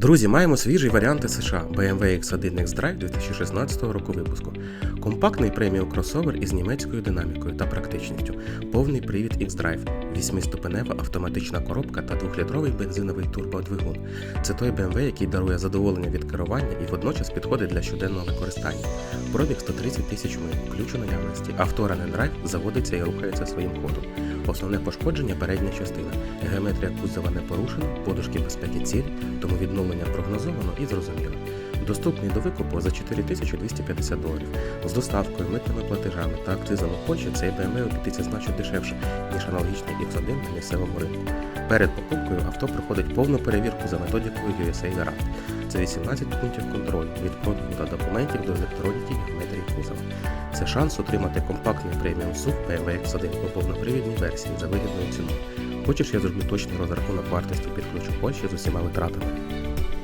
Друзі, маємо свіжі варіанти США BMW X1 X-Drive 2016 року випуску. Компактний преміум кросовер із німецькою динамікою та практичністю, повний привід X-Drive, 8-ступенева автоматична коробка та 2-літровий бензиновий турбодвигун. Це той BMW, який дарує задоволення від керування і водночас підходить для щоденного використання. Пробіг 130 тисяч миль, ключ у наявності. Авто Drive заводиться і рухається своїм ходом. Основне пошкодження передня частина. Геометрія кузова не порушена, подушки безпеки цілі, тому відновлення прогнозовано і зрозуміло. Доступний до викупу за 4250 доларів. З доставкою, митними платежами та акцизами в цей BMW обійдеться значно дешевше, ніж аналогічний X1 на місцевому ринку. Перед покупкою авто проходить повну перевірку за методикою USA Garant. Це 18 пунктів контролю від продажу та документів до електроніки геометрії кузова. Це шанс отримати компактний преміум SUV BMW X1 у повнопривідній версії за вигідною ціною. Хочеш, я зроблю точний розрахунок вартості підключу Польщі з усіма витратами.